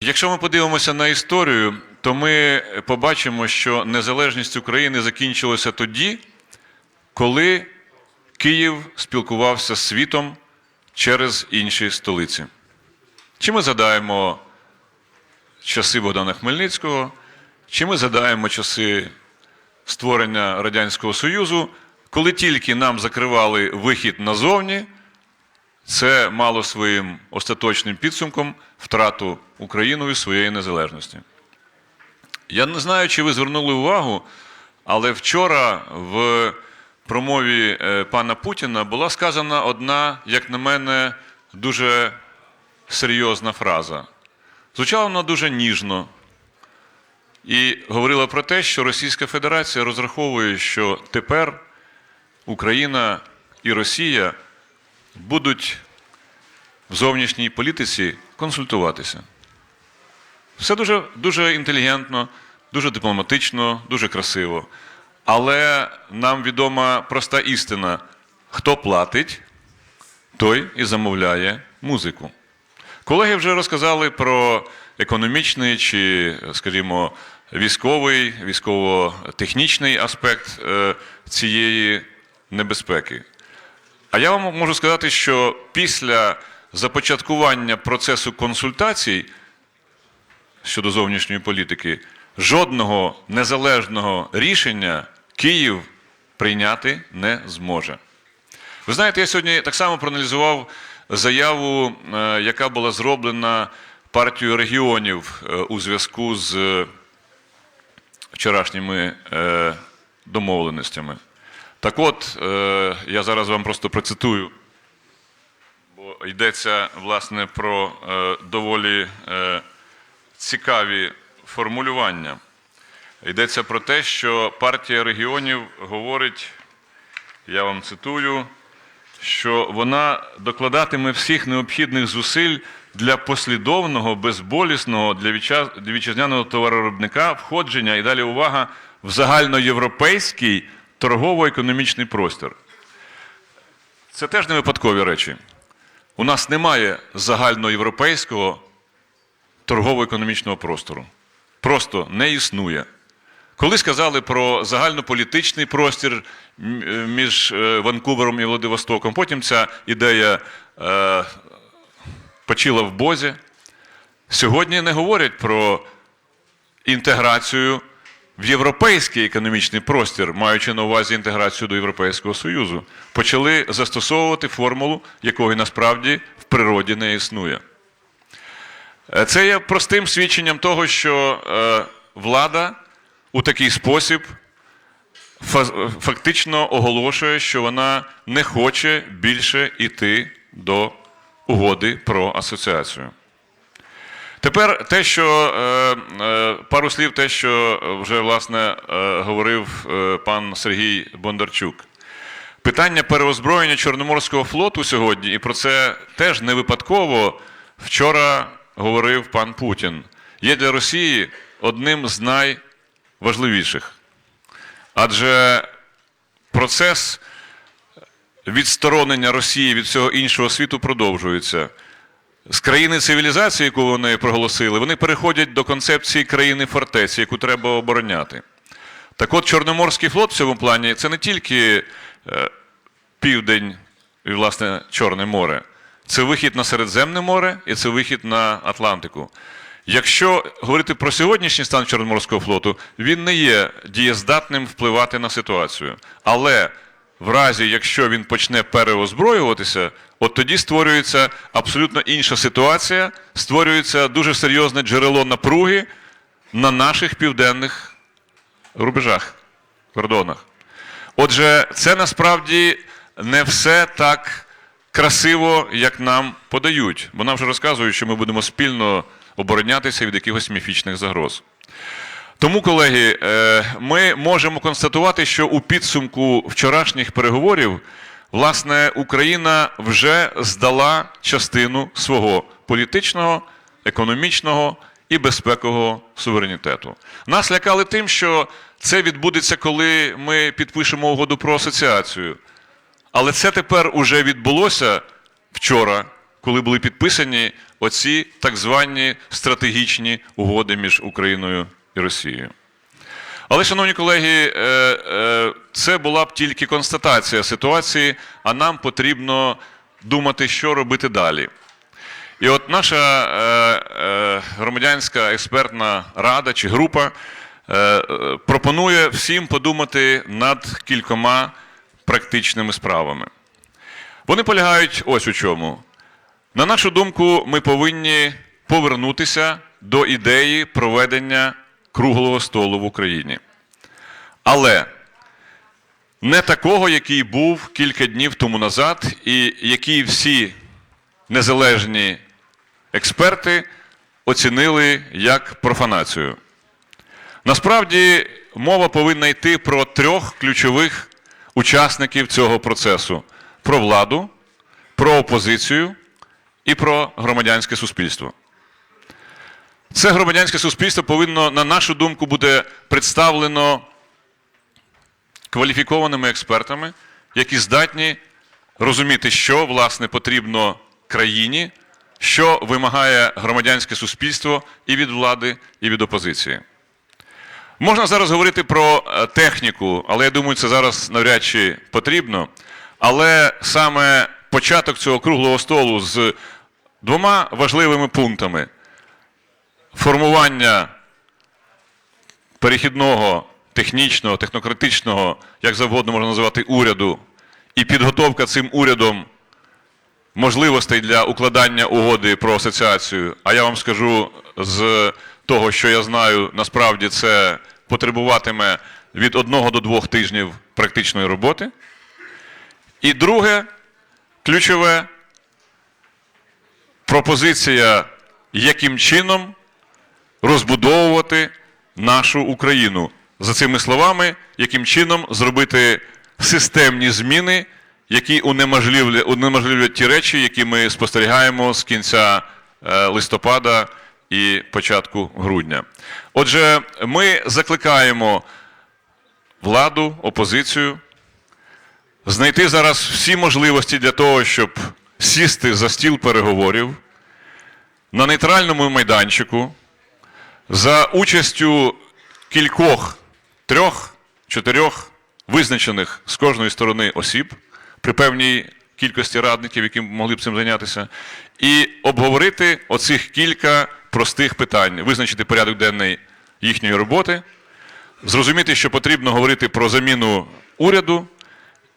Якщо ми подивимося на історію, то ми побачимо, що незалежність України закінчилася тоді, коли Київ спілкувався з світом через інші столиці. Чи ми згадаємо часи Богдана Хмельницького, чи ми згадаємо часи створення Радянського Союзу, коли тільки нам закривали вихід назовні, це мало своїм остаточним підсумком втрату Україною своєї незалежності. Я не знаю, чи ви звернули увагу, але вчора в промові е, пана Путіна була сказана одна, як на мене, дуже серйозна фраза. Звучала вона дуже ніжно і говорила про те, що Російська Федерація розраховує, що тепер Україна і Росія будуть в зовнішній політиці консультуватися. Все дуже, дуже інтелігентно, дуже дипломатично, дуже красиво. Але нам відома проста істина: хто платить, той і замовляє музику. Колеги вже розказали про економічний чи, скажімо, військовий, військово-технічний аспект е, цієї небезпеки. А я вам можу сказати, що після започаткування процесу консультацій щодо зовнішньої політики жодного незалежного рішення Київ прийняти не зможе. Ви знаєте, я сьогодні так само проаналізував заяву, е, яка була зроблена партією регіонів е, у зв'язку з вчорашніми е, домовленостями. Так от, е, я зараз вам просто процитую, бо йдеться власне про е, доволі е, цікаві формулювання. Йдеться про те, що партія регіонів говорить, я вам цитую, що вона докладатиме всіх необхідних зусиль для послідовного, безболісного для вітчизняного товаровиробника входження і далі увага в загальноєвропейський торгово-економічний простір. Це теж не випадкові речі. У нас немає загальноєвропейського торгово-економічного простору. Просто не існує. Коли сказали про загальнополітичний простір е, між е, Ванкувером і Владивостоком, потім ця ідея е, почила в Бозі. Сьогодні не говорять про інтеграцію в європейський економічний простір, маючи на увазі інтеграцію до Європейського Союзу. Почали застосовувати формулу, якої насправді в природі не існує. Е, Це є простим свідченням того, що е, влада у такий спосіб фа- фактично оголошує, що вона не хоче більше йти до угоди про асоціацію. Тепер те, що е, е, пару слів, те, що вже власне е, говорив пан Сергій Бондарчук. Питання переозброєння Чорноморського флоту сьогодні, і про це теж не випадково вчора говорив пан Путін, є для Росії одним з найважливіших. Адже процес відсторонення Росії від всього іншого світу продовжується. З країни цивілізації, яку вони проголосили, вони переходять до концепції країни фортеці, яку треба обороняти. Так от Чорноморський флот в цьому плані це не тільки е, південь і, власне, Чорне море. Це вихід на Середземне море і це вихід на Атлантику. Якщо говорити про сьогоднішній стан Чорноморського флоту, він не є дієздатним впливати на ситуацію. Але в разі, якщо він почне переозброюватися, от тоді створюється абсолютно інша ситуація, створюється дуже серйозне джерело напруги на наших південних рубежах, кордонах. Отже, це насправді не все так красиво, як нам подають, бо нам вже розказують, що ми будемо спільно оборонятися від якихось міфічних загроз. Тому, колеги, е, ми можемо констатувати, що у підсумку вчорашніх переговорів, власне, Україна вже здала частину свого політичного, економічного і безпекового суверенітету. Нас лякали тим, що це відбудеться, коли ми підпишемо угоду про асоціацію. Але це тепер уже відбулося вчора, коли були підписані оці так звані стратегічні угоди між Україною і Росією. Але, шановні колеги, е, е, це була б тільки констатація ситуації, а нам потрібно думати, що робити далі. І от наша е, громадянська експертна рада чи група пропонує всім подумати над кількома практичними справами. Вони полягають ось у чому. На нашу думку, ми повинні повернутися до ідеї проведення круглого столу в Україні. Але не такого, який був кілька днів тому назад, і який всі незалежні експерти оцінили як профанацію. Насправді мова повинна йти про трьох ключових учасників цього процесу: про владу, про опозицію і про громадянське суспільство. Це громадянське суспільство повинно, на нашу думку, буде представлено кваліфікованими експертами, які здатні розуміти, що власне потрібно країні, що вимагає громадянське суспільство і від влади, і від опозиції. Можна зараз говорити про е, техніку, але я думаю, це зараз навряд чи потрібно. Але саме початок цього круглого столу з двома важливими пунктами: формування перехідного, технічного, технократичного, як завгодно можна називати, уряду, і підготовка цим урядом можливостей для укладання угоди про асоціацію. А я вам скажу з того, що я знаю, насправді це потребуватиме від одного до двох тижнів практичної роботи. І друге, ключове пропозиція, яким чином розбудовувати нашу Україну. За цими словами, яким чином зробити системні зміни, які унеможливлять, унеможливлять ті речі, які ми спостерігаємо з кінця е, листопада і початку грудня. Отже, ми закликаємо владу, опозицію знайти зараз всі можливості для того, щоб сісти за стіл переговорів на нейтральному майданчику за участю кількох, трьох, чотирьох визначених з кожної сторони осіб при певній кількості радників, які могли б цим зайнятися, і обговорити оцих кілька простих питань, визначити порядок денний їхньої роботи, зрозуміти, що потрібно говорити про заміну уряду,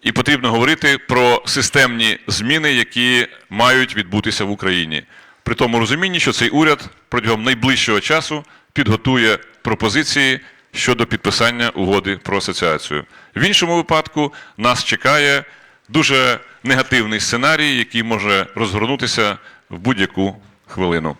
і потрібно говорити про системні зміни, які мають відбутися в Україні. При тому розумінні, що цей уряд протягом найближчого часу підготує пропозиції щодо підписання угоди про асоціацію. В іншому випадку нас чекає дуже негативний сценарій, який може розгорнутися в будь-яку хвилину.